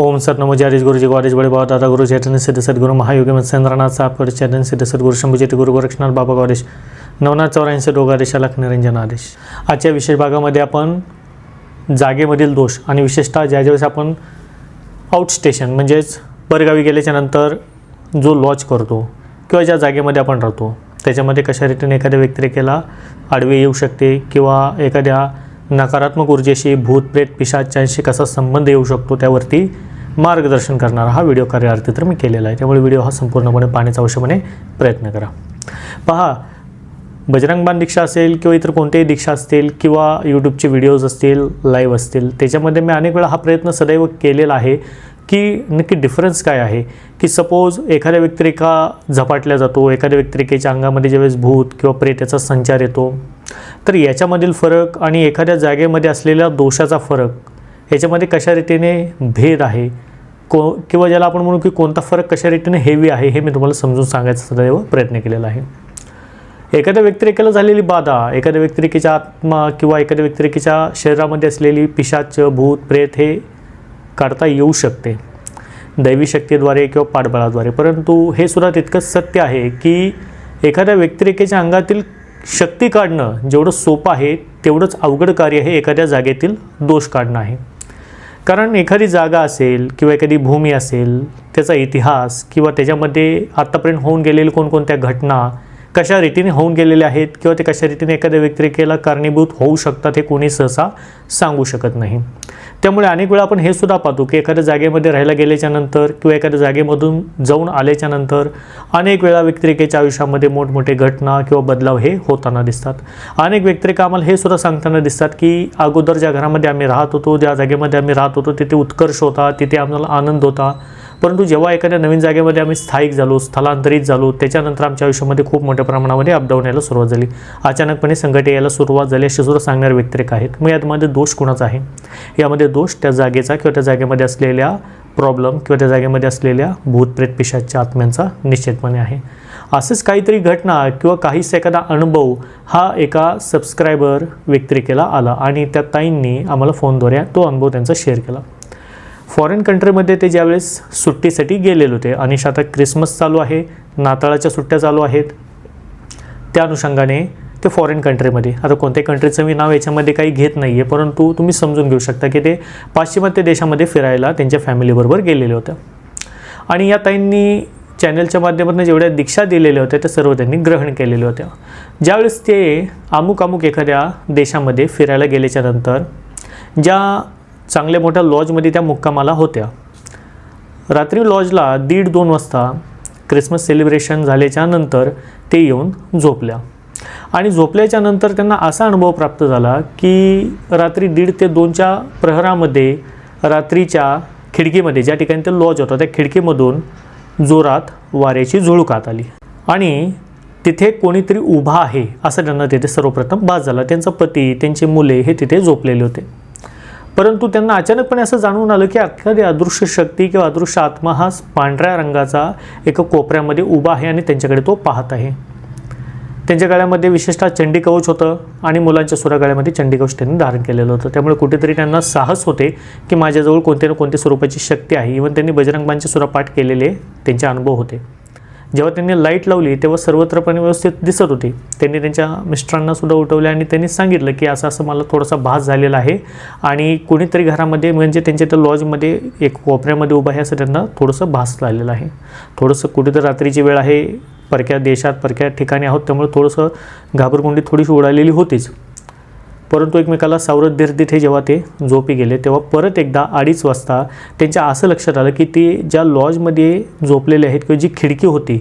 ओम sir नमो गुरुजी goddess बड़े बाबा दादा गुरु चैतन्य सिद्ध सद्गुरु महायोगी मत्स्येंद्रनाथ सापकर चैतन्य सिद्ध सद्गुरु शंभूजित गुरु गोरक्षनाथ बाबा गॉरेश नवनाथ चौऱ्याऐंशी डोगादेश अलख निरंजन आदेश। आजच्या विशेष भागामध्ये आपण जागेमधील दोष आणि विशेषतः ज्या ज्यावेळेस आपण आउट स्टेशन म्हणजेच परगावी गेल्याच्यानंतर जो लॉज करतो किंवा ज्या जागेमध्ये आपण राहतो त्याच्यामध्ये कशा रीतीने एखाद्या व्यक्तिरेखेला आडवी येऊ शकते किंवा एखाद्या नकारात्मक ऊर्जेशी भूत प्रेत पिशाच्यांशी कसा संबंध येऊ शकतो त्यावरती मार्गदर्शन करणारा हा व्हिडिओ कार्यार्थी तर मी केलेला आहे. त्यामुळे व्हिडिओ हा संपूर्णपणे पाहण्याचा अवश्यपणे प्रयत्न करा. पहा बजरंगबान दीक्षा असेल किंवा इतर कोणत्याही दीक्षा असतील किंवा यूट्यूबचे व्हिडिओज असतील लाईव्ह असतील त्याच्यामध्ये मी अनेक वेळा हा प्रयत्न सदैव केलेला आहे की नक्की डिफरन्स काय आहे? की सपोज एखाद्या व्यक्तिरेखा झपाटल्या जातो एखाद्या व्यक्तिरेखेच्या अंगामध्ये ज्यावेळेस भूत किंवा प्रेत याचा संचार येतो तर याच्यामधील फरक आणि एखाद्या जागेमध्ये असलेल्या दोषाचा फरक याच्यामध्ये कशा रीतीने भेद आहे को किंवा ज्याला आपण म्हणू की कोणता फरक कशा रीतीने हेवी आहे हे मी तुम्हाला समजून सांगायचा सदैव प्रयत्न केलेला आहे. एखाद्या व्यक्तिरेखेला झालेली बाधा एखाद्या व्यक्तिरेखेच्या आत्मा किंवा एखाद्या व्यक्तिरेखेच्या शरीरामध्ये असलेली पिशाच भूत प्रेत हे काढता येऊ शकते दैवी शक्तीद्वारे किंवा पाठबळाद्वारे. परंतु हे सुद्धा तितकंच सत्य आहे की एखाद्या व्यक्तिरेखेच्या अंगातील शक्ती काढणं जेवढं सोपं आहे तेवढंच अवघड कार्य हे एखाद्या जागेतील दोष काढणं आहे. कारण एखादी जागा असेल किंवा एखादी भूमी असेल त्याचा इतिहास किंवा त्याच्यामध्ये आत्तापर्यंत होऊन गेलेली कोणकोणत्या घटना कशा रीतीने होऊन गेलेल्या आहेत किंवा ते कशा रीतीने एखाद्या व्यक्तिरेखेला कारणीभूत होऊ शकतात हे कोणी सहसा सांगू शकत नाही. त्यामुळे अनेक वेळा आपण हे सुद्धा पाहतो की एखाद्या जागेमध्ये राहायला गेल्याच्यानंतर किंवा एखाद्या जागेमधून जाऊन आल्याच्यानंतर अनेक वेळा व्यक्तिरेखेच्या आयुष्यामध्ये मोठमोठे घटना किंवा बदलाव हे होताना दिसतात. अनेक व्यक्तिरेखा आम्हाला हे सुद्धा सांगताना दिसतात की अगोदर ज्या घरामध्ये आम्ही राहत होतो ज्या जागेमध्ये आम्ही राहत होतो तिथे उत्कर्ष होता तिथे आम्हाला आनंद होता. परंतु जेव्हा एखाद्या नवीन जागेमध्ये आम्ही स्थायिक झालो स्थलांतरित झालो त्याच्यानंतर आमच्या आयुष्यामध्ये खूप मोठ्या प्रमाणामध्ये अपडाऊन यायला सुरुवात झाली. अचानकपणे संकटे यायला सुरुवात झाली असे सुद्धा सांगणारे व्यक्तिरेखा आहेत. मग यामध्ये दोष कुणाचा आहे? यामध्ये दोष त्या जागेचा किंवा त्या जागेमध्ये असलेल्या प्रॉब्लेम किंवा त्या जागेमध्ये असलेल्या भूतप्रेत पिशाच्या आत्म्यांचा निश्चितपणे आहे. असेच काहीतरी घटना किंवा काहीच एखादा अनुभव हा एका सबस्क्रायबर व्यक्तिरेखेला आला आणि त्या ताईंनी आम्हाला फोनद्वारे तो अनुभव त्यांचा शेअर केला. फॉरेन कंट्रीमध्ये ते ज्यावेळेस सुट्टीसाठी गेलेले होते आणि आता क्रिसमस चालू आहे नाताळाच्या सुट्ट्या चालू आहेत त्या अनुषंगाने ते फॉरेन कंट्रीमध्ये आता कोणत्याही कंट्रीचं मी नाव याच्यामध्ये काही घेत नाही आहे परंतु तुम्ही समजून घेऊ शकता की ते पाश्चिमात्य देशामध्ये फिरायला त्यांच्या फॅमिलीबरोबर गेलेले होते. आणि या ताईंनी चॅनलच्या माध्यमातून जेवढ्या दीक्षा दिलेल्या होत्या त्या सर्व त्यांनी ग्रहण केलेल्या होत्या ज्यावेळेस ते अमुक अमुक एखाद्या देशामध्ये फिरायला गेल्याच्यानंतर ज्या चांगल्या मोठ्या लॉजमध्ये त्या मुक्कामाला होत्या. रात्री लॉजला दीड दोन वाजता क्रिसमस सेलिब्रेशन झाल्याच्यानंतर ते येऊन झोपल्या. आणि झोपल्याच्या नंतर त्यांना असा अनुभव प्राप्त झाला की रात्री दीड ते दोनच्या प्रहरामध्ये रात्रीच्या खिडकीमध्ये ज्या ठिकाणी ते लॉज होता त्या खिडकीमधून जोरात वाऱ्याची झुळूक आत आली. आणि तिथे कोणीतरी उभा आहे असं त्यांना तिथे सर्वप्रथम भास झाला. त्यांचा पती त्यांची मुले हे तिथे झोपलेले होते. परंतु त्यांना अचानकपणे असं जाणून आलं की अख्खादी अदृश्य शक्ती किंवा अदृश्य आत्मा हा पांढऱ्या रंगाचा एका कोपऱ्यामध्ये उभा आहे आणि त्यांच्याकडे तो पाहत आहे. त्यांच्या गळ्यामध्ये विशेषतः चंडी कवच होतं आणि मुलांच्या सुरा गळ्यामध्ये चंडी कवच त्यांनी धारण केलेलं होतं. त्यामुळे कुठेतरी त्यांना साहस होते की माझ्याजवळ कोणत्या ना कोणत्या स्वरूपाची शक्ती आहे. इव्हन त्यांनी बजरंगबांचे सुरापाठ केलेले त्यांचे अनुभव होते. जेव्हा त्यांनी लाइट लावली तेव्हा सर्वत्रपणे व्यवस्थित दिसत होती. त्यांनी त्यांच्या मिस्टरांना सुद्धा उठवले आणि त्यांनी सांगितलं की असं असं मला थोडासा भास झालेला आहे. आणि कोणीतरी घरामध्ये म्हणजे त्यांच्या त्या लॉजमध्ये एक कोपऱ्यामध्ये उभं आहे असं त्यांना थोडंसं भास झालेलं आहे. थोडंसं कुठेतरी रात्रीची वेळ आहे. परक्या देशात परक्या ठिकाणी आहोत त्यामुळे थोडंसं घाबरगुंडी थोडीशी उडालेली होतीच. परंतु एकमेकाला सावरत धीरदीत हे जेव्हा ते झोपी गेले तेव्हा परत एकदा अडीच वाजता त्यांच्या असं लक्षात आलं की ते ज्या लॉजमध्ये झोपलेले आहेत किंवा जी खिडकी होती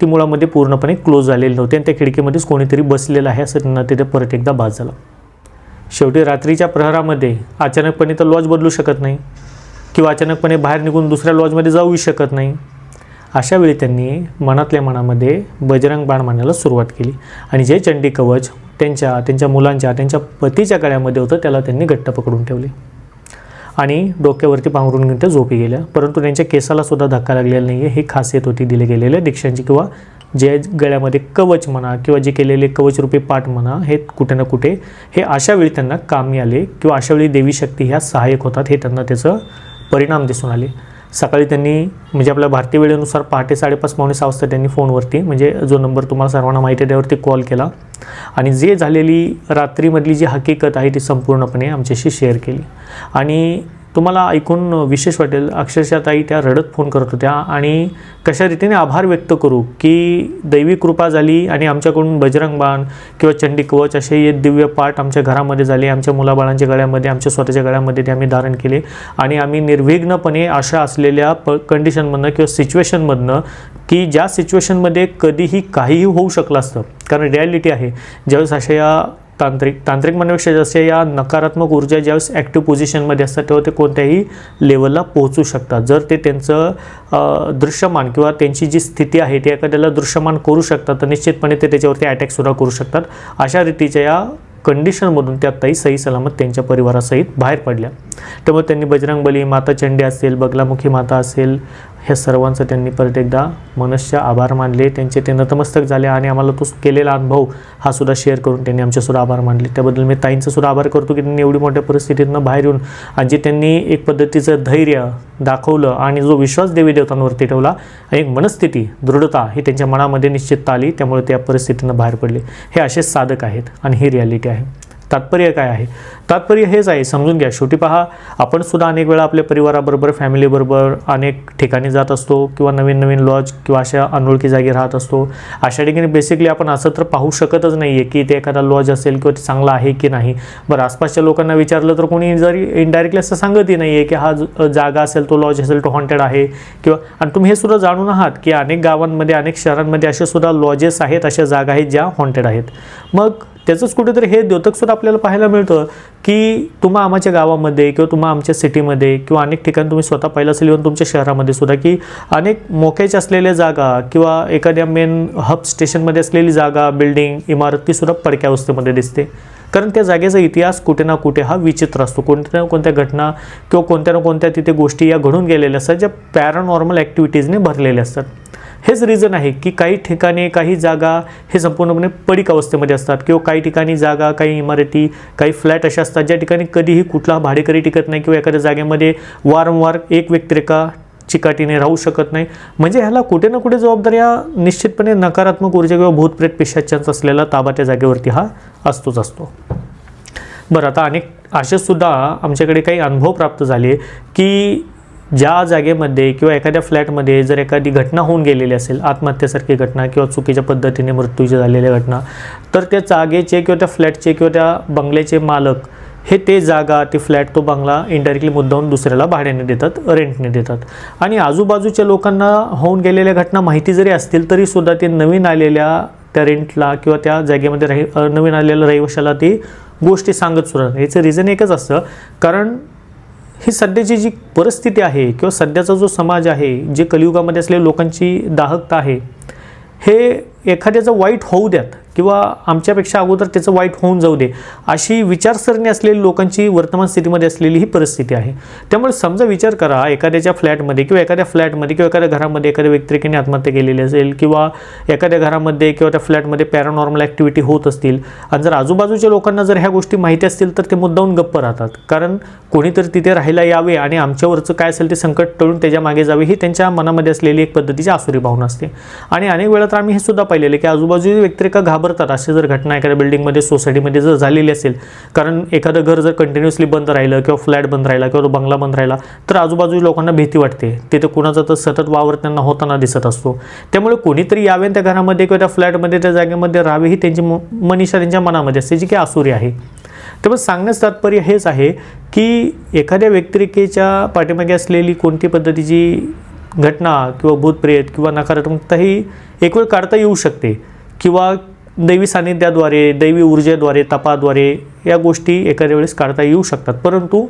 ती मुळामध्ये पूर्णपणे क्लोज झालेली नव्हती आणि त्या खिडकीमध्येच कोणीतरी बसलेलं आहे असं त्यांना तिथे परत एकदा भास झाला. शेवटी रात्रीच्या प्रहरामध्ये अचानकपणे तर लॉज बदलू शकत नाही किंवा अचानकपणे बाहेर निघून दुसऱ्या लॉजमध्ये जाऊही शकत नाही. अशा वेळी त्यांनी मनातल्या मनामध्ये बजरंग बाण मारण्याला सुरुवात केली आणि जे चंडी कवच त्यांच्या त्यांच्या मुलांच्या त्यांच्या पतीच्या गळ्यामध्ये होतं त्याला त्यांनी घट्ट पकडून ठेवले. आणि डोक्यावरती पांघरून घेऊन त्या झोपी गेल्या. परंतु त्यांच्या केसाला सुद्धा धक्का लागलेला नाही आहे ही खासियत होती दिली गेलेल्या दीक्षांची. किंवा जे गळ्यामध्ये कवच म्हणा किंवा जे केलेले कवचरूपी पाठ म्हणा हे कुठे ना कुठे हे अशा वेळी त्यांना कामी आले किंवा अशा वेळी देवी शक्ती ह्या सहाय्यक होतात हे त्यांना त्याचं परिणाम दिसून आले. सकाळी त्यांनी म्हणजे आपल्या भारतीय वेळेनुसार पहाटे साडेपाच पावणे सहा वाजता त्यांनी फोनवरती म्हणजे जो नंबर तुम्हाला सर्वांना माहिती आहे त्यावरती कॉल केला. आणि जे झालेली रात्रीमधली जी हकीकत आहे ती संपूर्णपणे आमच्याशी शेअर केली. आणि तुम्हाला ऐकून विशेष वाटेल. अक्षरशः ताई त्या रडत फोन करत होत्या आणि कशा रीतीने आभार व्यक्त करू की दैवी कृपा झाली आणि आमच्याकडून बजरंग बाण किंवा चंडी कवच असे हे दिव्य पाठ आमच्या घरामध्ये झाले आमच्या मुलाबाळांच्या गळ्यामध्ये आमच्या स्वतःच्या गळ्यामध्ये ते आम्ही धारण केले आणि आम्ही निर्विघ्नपणे अशा असलेल्या प कंडिशनमधनं किंवा सिच्युएशनमधनं की ज्या सिच्युएशनमध्ये कधीही काहीही होऊ शकलं असतं. कारण रिॲलिटी आहे. ज्यावेळेस अशा या तांत्रिक तांत्रिक म्हणण्यापेक्षा जसे या नकारात्मक ऊर्जा ज्यावेळेस ॲक्टिव्ह पोझिशनमध्ये असतात तेव्हा ते कोणत्याही लेवलला पोहोचू शकतात. जर ते त्यांचं दृश्यमान किंवा त्यांची जी स्थिती आहे ती एखाद्याला दृश्यमान करू शकतात तर निश्चितपणे ते त्याच्यावरती अटॅकसुद्धा करू शकतात. अशा रीतीच्या या कंडिशनमधून त्या ताई सही सलामत त्यांच्या परिवारासहित बाहेर पडल्या. त्यामुळे त्यांनी बजरंगबली माता चंडी असेल बगलामुखी माता असेल ह्या सर्वांचं त्यांनी परत एकदा मनस्य आभार मानले. त्यांचे ते नतमस्तक झाले आणि आम्हाला तो केलेला अनुभव हा सुद्धा शेअर करून त्यांनी आमच्यासुद्धा आभार मानले. त्याबद्दल मी ताईंचा सुद्धा आभार करतो की त्यांनी एवढी मोठ्या परिस्थितीतनं बाहेर येऊन आणि जे त्यांनी एक पद्धतीचं धैर्य दाखवलं आणि जो विश्वास देवी देवतांवरती ठेवला एक मनस्थिती दृढता ही त्यांच्या मनामध्ये निश्चितता आली. त्यामुळे त्या परिस्थितीनं बाहेर पडले. हे असे साधक आहेत आणि ही रियालिटी आहे. तात्पर्य काय आहे? तात्पर्य हेच आहे समजून घ्या. शेवटी पहा आपण सुद्धा अनेक वेळा आपल्या परिवाराबरोबर फॅमिलीबरोबर अनेक ठिकाणी जात असतो किंवा नवीन नवीन लॉज किंवा अशा अनोळखी जागी राहत असतो. अशा ठिकाणी बेसिकली आपण असं तर पाहू शकतच नाही आहे की ते एखादा लॉज असेल किंवा ते चांगला आहे की नाही. बरं आसपासच्या लोकांना विचारलं तर कोणी जरी इनडायरेक्टली असं सांगतही नाही आहे की हा जागा असेल तो लॉज असेल तो हॉन्टेड आहे किंवा आणि तुम्ही हे सुद्धा जाणून आहात की अनेक गावांमध्ये अनेक शहरांमध्ये असे सुद्धा लॉजेस आहेत अशा जागा आहेत ज्या हॉन्टेड आहेत. मग त्याचंच कुठेतरी हे द्योतकसुद्धा आपल्याला पाहायला मिळतं की तुम्हा आमच्या गावामध्ये किंवा तुम्हा आमच्या सिटीमध्ये किंवा अनेक ठिकाणी तुम्ही स्वतः पाहिलं असेल इव्हन तुमच्या शहरामध्ये सुद्धा की अनेक मोक्याच्या असलेल्या जागा किंवा एखाद्या मेन हब स्टेशनमध्ये असलेली जागा बिल्डिंग इमारत पडक्या अवस्थेमध्ये दिसते. कारण त्या जागेचा इतिहास कुठे ना कुठे हा विचित्र असतो. कोणत्या ना कोणत्या घटना किंवा कोणत्या ना कोणत्या तिथे गोष्टी या घडून गेलेल्या असतात ज्या पॅरानॉर्मल ॲक्टिव्हिटीजने भरलेल्या असतात. हेच रिझन आहे की काही ठिकाणी काही जागा हे संपूर्णपणे पडीक अवस्थेमध्ये असतात किंवा काही ठिकाणी जागा काही इमारती काही फ्लॅट अशा असतात ज्या ठिकाणी कधीही कुठला भाडेकरी टिकत नाही किंवा एखाद्या जागेमध्ये वारंवार एक व्यक्तिरेखा चिकाटीने राहू शकत नाही. म्हणजे ह्याला कुठे ना कुठे जबाबदारी हा निश्चितपणे नकारात्मक ऊर्जा किंवा भूतप्रेत पेशाच्यांचा असलेला ताबा त्या जागेवरती हा असतोच असतो. बरं आता अनेक असेसुद्धा आमच्याकडे काही अनुभव प्राप्त झाले की ज्या जागेमध्ये किंवा एखाद्या फ्लॅटमध्ये जर एखादी घटना होऊन गेलेली असेल आत्महत्येसारखी घटना किंवा चुकीच्या पद्धतीने मृत्यूची झालेल्या घटना तर त्या जागेचे किंवा त्या फ्लॅटचे किंवा त्या बंगल्याचे मालक हे ते जागा ते फ्लॅट तो बंगला इनडायरेक्टली मुद्दाहून दुसऱ्याला भाड्याने देतात रेंटने देतात. आणि आजूबाजूच्या लोकांना होऊन गेलेल्या घटना माहिती जरी असतील तरी सुद्धा ते नवीन आलेल्या त्या रेंटला किंवा त्या जागेमध्ये राही नवीन आलेल्या रहिवाशाला ती गोष्टी सांगत सुद्धा याचं रिझन एकच असतं. कारण ही सध्याची जी परिस्थिती आहे किंवा सध्याचा जो समाज आहे जे कलियुगामध्ये असलेल्या लोकांची दाहकता आहे हे एखाद्याचं वाईट होऊ द्यात. किंवा आमच्यापेक्षा अगोदर त्याचं वाईट होऊन जाऊ दे अशी विचारसरणी असलेली लोकांची वर्तमान स्थितीमध्ये असलेली ही परिस्थिती आहे. त्यामुळे समजा विचार करा एखाद्याच्या फ्लॅटमध्ये किंवा एखाद्या फ्लॅटमध्ये किंवा एखाद्या घरामध्ये एखाद्या व्यक्तिरेखेने आत्महत्या केलेली असेल किंवा एखाद्या घरामध्ये किंवा त्या फ्लॅटमध्ये पॅरानॉर्मल ॲक्टिव्हिटी होत असतील आणि जर आजूबाजूच्या लोकांना जर ह्या गोष्टी माहिती असतील तर ते मुद्दाहून गप्प राहतात. कारण कोणीतरी तिथे राहायला यावे आणि आमच्यावरचं काय असेल ते संकट टळून त्याच्यामागे जावे ही त्यांच्या मनामध्ये असलेली एक पद्धतीची आसुरी भावना असते. आणि अनेक वेळा तर आम्ही हे सुद्धा पाहिलेलं की आजूबाजूची व्यक्तिरेखा घाबरतात. अशी जर घटना एखाद्या बिल्डिंगमध्ये सोसायटीमध्ये जर झालेली असेल कारण एखादं घर जर कंटिन्युअसली बंद राहिलं किंवा फ्लॅट बंद राहिला किंवा बंगला बंद राहिला तर आजूबाजूच्या लोकांना भीती वाटते. तिथे कुणाचा तर सतत वावर त्यांना होताना दिसत असतो. त्यामुळे कोणीतरी यावे त्या घरामध्ये किंवा त्या फ्लॅटमध्ये त्या जागेमध्ये राहावे ही त्यांची मनीषा त्यांच्या मनामध्ये असते जी की आसुरी आहे. त्यामुळे सांगण्याचं तात्पर्य हेच आहे की एखाद्या व्यक्तिरेखेच्या पाठीमागे असलेली कोणती पद्धतीची घटना किंवा भूतप्रेत किंवा नकारात्मकता ही एक वेळ काढता येऊ शकते. किंवा दैवी सान्निध्याद्वारे दैवी ऊर्जेद्वारे तपाद्वारे या गोष्टी एखाद्या वेळेस काढता येऊ शकतात. परंतु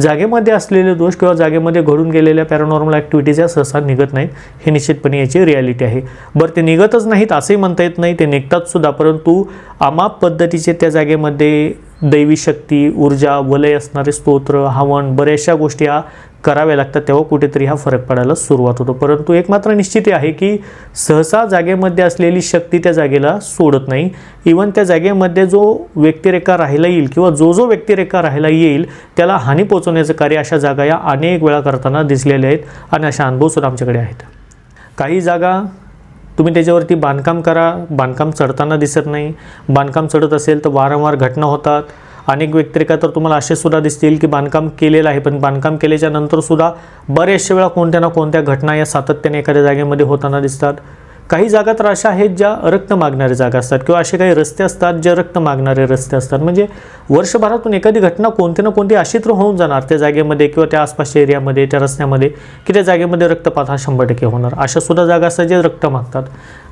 जागेमध्ये असलेले दोष किंवा जागेमध्ये घडून गेलेल्या पॅरानॉर्मल ॲक्टिव्हिटीज या सहसा निघत नाहीत. हे निश्चितपणे याची रियालिटी आहे. बरं ते निघतच नाहीत असंही म्हणता येत नाही ते निघतात सुद्धा परंतु आमाप पद्धतीचे त्या जागेमध्ये दैवी शक्ती ऊर्जा वलय असणारे स्तोत्र हवन बऱ्याचशा गोष्टी ह्या कराव्या लागतात तेव्हा कुठेतरी हा फरक पडायला सुरुवात होतो. परंतु एक मात्र निश्चित आहे की सहसा जागेमध्ये असलेली शक्ती त्या जागेला सोडत नाही. इवन त्या जागेमध्ये जो व्यक्तिरेखा राहायला येईल किंवा जो जो व्यक्तिरेखा राहायला येईल त्याला हानी पोहोचवण्याचं कार्य अशा जागा या अनेक वेळा करताना दिसलेल्या आहेत आणि अशा अनुभवसुद्धा आमच्याकडे आहेत. काही जागा तुम्ही त्याच्यावरती बांधकाम करा. बांधकाम चढताना दिसत नाही. बांधकाम चढत असेल तर वारंवार घटना होतात. अनेक व्यक्तिरेखा तर तुम्हाला असे सुद्धा दिसतील की बांधकाम केलेलं आहे पण बांधकाम केल्याच्यानंतर सुद्धा बऱ्याचशा वेळा कोणत्या ना कोणत्या घटना या सातत्याने एखाद्या जागेमध्ये होताना दिसतात. काही जागा तर अशा आहेत ज्या रक्त मागणाऱ्या जागा असतात किंवा असे काही रस्ते असतात जे रक्त मागणारे रस्ते असतात. म्हणजे वर्षभरातून एखादी घटना कोणती ना कोणती अशी तर होऊन जाणार त्या जागेमध्ये किंवा त्या आसपासच्या एरियामध्ये त्या रस्त्यामध्ये की त्या जागेमध्ये रक्तपात हा शंभर टक्के होणार. अशा सुद्धा जागा असतात जे रक्त मागतात.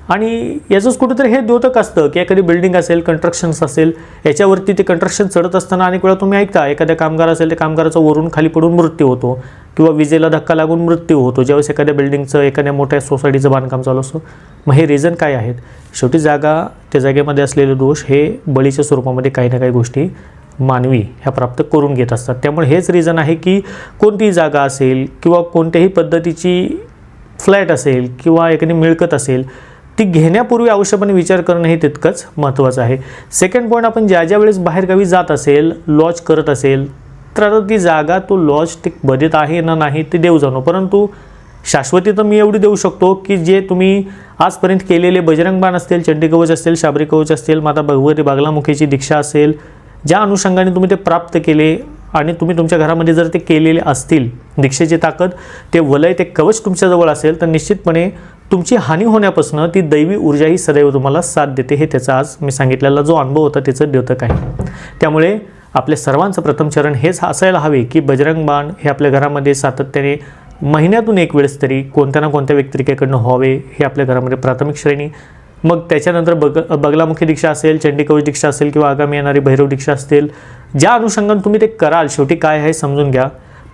आणि याचंच कुठेतरी हे द्योतक असतं की एखादी बिल्डिंग असेल कन्स्ट्रक्शन्स असेल याच्यावरती ते कन्स्ट्रक्शन चढत असताना अनेक वेळा तुम्ही ऐकता एखाद्या कामगार असेल त्या कामगाराचा वरून खाली पडून मृत्यू होतो किंवा विजेला धक्का लागून मृत्यू होतो. ज्यावेळेस एखाद्या बिल्डिंगचं एखाद्या मोठ्या सोसायटीचं बांधकाम चालू असतं मग हे रिझन काय आहेत? शेवटी जागा त्या जागेमध्ये असलेले दोष हे बळीच्या स्वरूपामध्ये काही ना काही गोष्टी मानवी ह्या प्राप्त करून घेत असतात. त्यामुळे हेच रिझन आहे की कोणतीही जागा असेल किंवा कोणत्याही पद्धतीची फ्लॅट असेल किंवा एखादी मिळकत असेल ती घेण्यापूर्वी आवश्यकपणे विचार करणं हे तितकंच महत्त्वाचं आहे. सेकंड पॉईंट आपण ज्या ज्या वेळेस बाहेरगावी जात असेल लॉज करत असेल तर आता ती जागा तो लॉज ते बजेट आहे ना नाही ते देऊ जाणो. परंतु शाश्वती तर मी एवढी देऊ शकतो की जे तुम्ही आजपर्यंत केलेले बजरंग बाण असतील चंडी कवच असतील शाबरी कवच असतील माता भगवती बागलामुखीची दीक्षा असेल ज्या अनुषंगाने तुम्ही ते प्राप्त केले आणि तुम्ही तुमच्या घरामध्ये जर ते केलेले असतील दीक्षेची ताकद ते वलय ते कवच तुमच्याजवळ असेल तर निश्चितपणे तुमची हानी होण्यापासून ती दैवी ऊर्जा ही सदैव तुम्हाला साथ देते हे त्याचा आज मी सांगितलेला जो अनुभव होता त्याचं द्योतक आहे. त्यामुळे आपल्या सर्वांचं प्रथम चरण हेच असायला हवे की बजरंग बाण हे आपल्या घरामध्ये सातत्याने महिन्यातून एक वेळेस तरी कोणत्या ना कोणत्या व्यक्तिरेखेकडनं व्हावे हे आपल्या घरामध्ये प्राथमिक श्रेणी. मग त्याच्यानंतर बग बगलामुखी दीक्षा असेल चंडीकवच दीक्षा असेल किंवा आगामी येणारी भैरव दीक्षा असतील ज्या अनुषंगाने तुम्ही ते कराल शेवटी काय आहे समजून घ्या.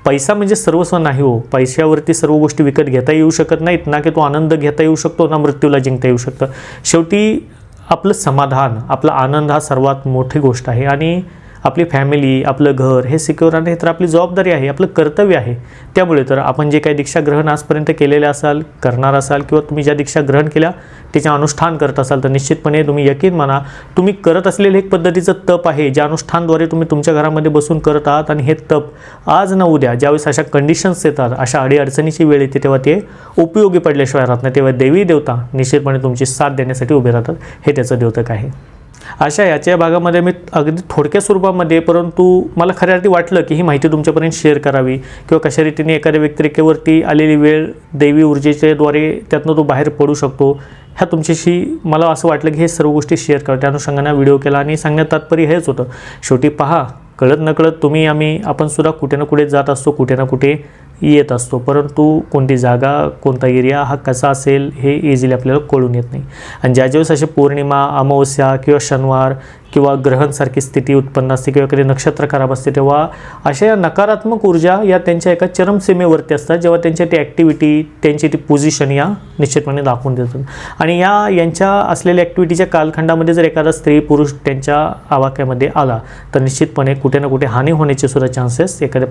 पैसा म्हणजे सर्वस्व नाही हो. पैशावरती सर्व गोष्टी विकत घेता येऊ शकत नाहीत. ना की तो आनंद घेता येऊ शकतो ना मृत्यूला जिंकता येऊ शकतं. शेवटी आपलं समाधान आपला आनंद हा सर्वात मोठी गोष्ट आहे. आणि आपली फॅमिली आपलं घर हे सिक्युअर राहणे हे तर आपली जबाबदारी आहे आपलं कर्तव्य आहे. त्यामुळे तर आपण जे काही दीक्षा ग्रहण आजपर्यंत केलेले असाल करणार असाल किंवा तुम्ही ज्या दीक्षा ग्रहण केल्या त्याचे अनुष्ठान करत असाल तर निश्चितपणे तुम्ही यकीन माना तुम्ही करत असलेलं एक पद्धतीचं तप आहे ज्या अनुष्ठानद्वारे तुम्ही तुमच्या घरामध्ये बसून करत आहात आणि हे तप आज न उद्या ज्यावेळेस अशा कंडिशन्स येतात अशा अडीअडचणीची वेळ येते तेव्हा ते उपयोगी पडल्याशिवाय राहत नाही. तेव्हा देवी देवता निश्चितपणे तुमची साथ देण्यासाठी उभे राहतात. हे त्याचं द्योतक आहे. अशा याच्या भागामध्ये मी अगदी थोडक्या स्वरूपामध्ये परंतु मला खऱ्या अर्थी वाटलं की ही माहिती तुमच्यापर्यंत शेअर करावी किंवा कशा रीतीने एखाद्या व्यक्तिरेखेवरती आलेली वेळ दैवी ऊर्जेच्याद्वारे त्यातनं तो बाहेर पडू शकतो ह्या तुमच्याशी मला असं वाटलं की हे सर्व गोष्टी शेअर करा. त्या अनुषंगाने व्हिडिओ केला आणि सांगण्यात तात्पर्य हेच होतं. शेवटी पहा कळत नकळत तुम्ही आम्ही आपण सुद्धा कुठे ना कुठे जात असतो कुठे ना कुठे येत असतो. परंतु कोणती जागा कोणता एरिया हा कसा असेल हे इझिली आपल्याला कळून येत नाही. आणि ज्या ज्यावेळेस असे पौर्णिमा अमावस्या किंवा शनिवार किंवा ग्रहणसारखी स्थिती उत्पन्न असते किंवा कधी नक्षत्र खराब असते तेव्हा अशा या नकारात्मक ऊर्जा या त्यांच्या एका चरमसीमेवरती असतात जेव्हा त्यांच्या ती ॲक्टिव्हिटी त्यांची ती पोझिशन या निश्चितपणे दाखवून देतात. आणि या यांच्या असलेल्या ॲक्टिव्हिटीच्या कालखंडामध्ये जर एखादा स्त्री पुरुष त्यांच्या आवाक्यामध्ये आला तर निश्चितपणे कुठे ना कुठे हानी होण्याचे सुद्धा चान्सेस एखाद्या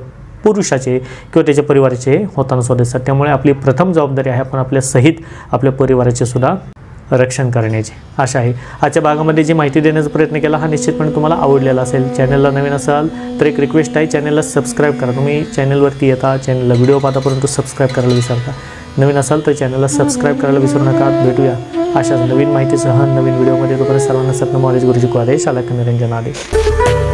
पुरुषाचे किंवा त्याच्या परिवाराचे होताना सुद्धा दिसतात. त्यामुळे आपली प्रथम जबाबदारी आहे आपण आपल्या सहित आपल्या परिवाराचे सुद्धा रक्षण करण्याची. आशा आहे. आजच्या भागामध्ये जी माहिती देण्याचा प्रयत्न केला हा निश्चितपणे तुम्हाला आवडलेला असेल. चॅनलला नवीन असाल तर एक रिक्वेस्ट आहे चॅनलला सबस्क्राईब करा. तुम्ही चॅनलवरती येता चॅनलला व्हिडिओ पाहता परंतु सबस्क्राईब करायला विसरता. नवीन असाल तर चॅनलला सबस्क्राईब करायला विसरू नका. भेटूया अशाच नवीन माहितीसह नवीन व्हिडिओमध्ये तोपर्यंत सर्वांना सत्य मॉलेज गुरुजी कुवादे आदेश. निरंजन आदेश.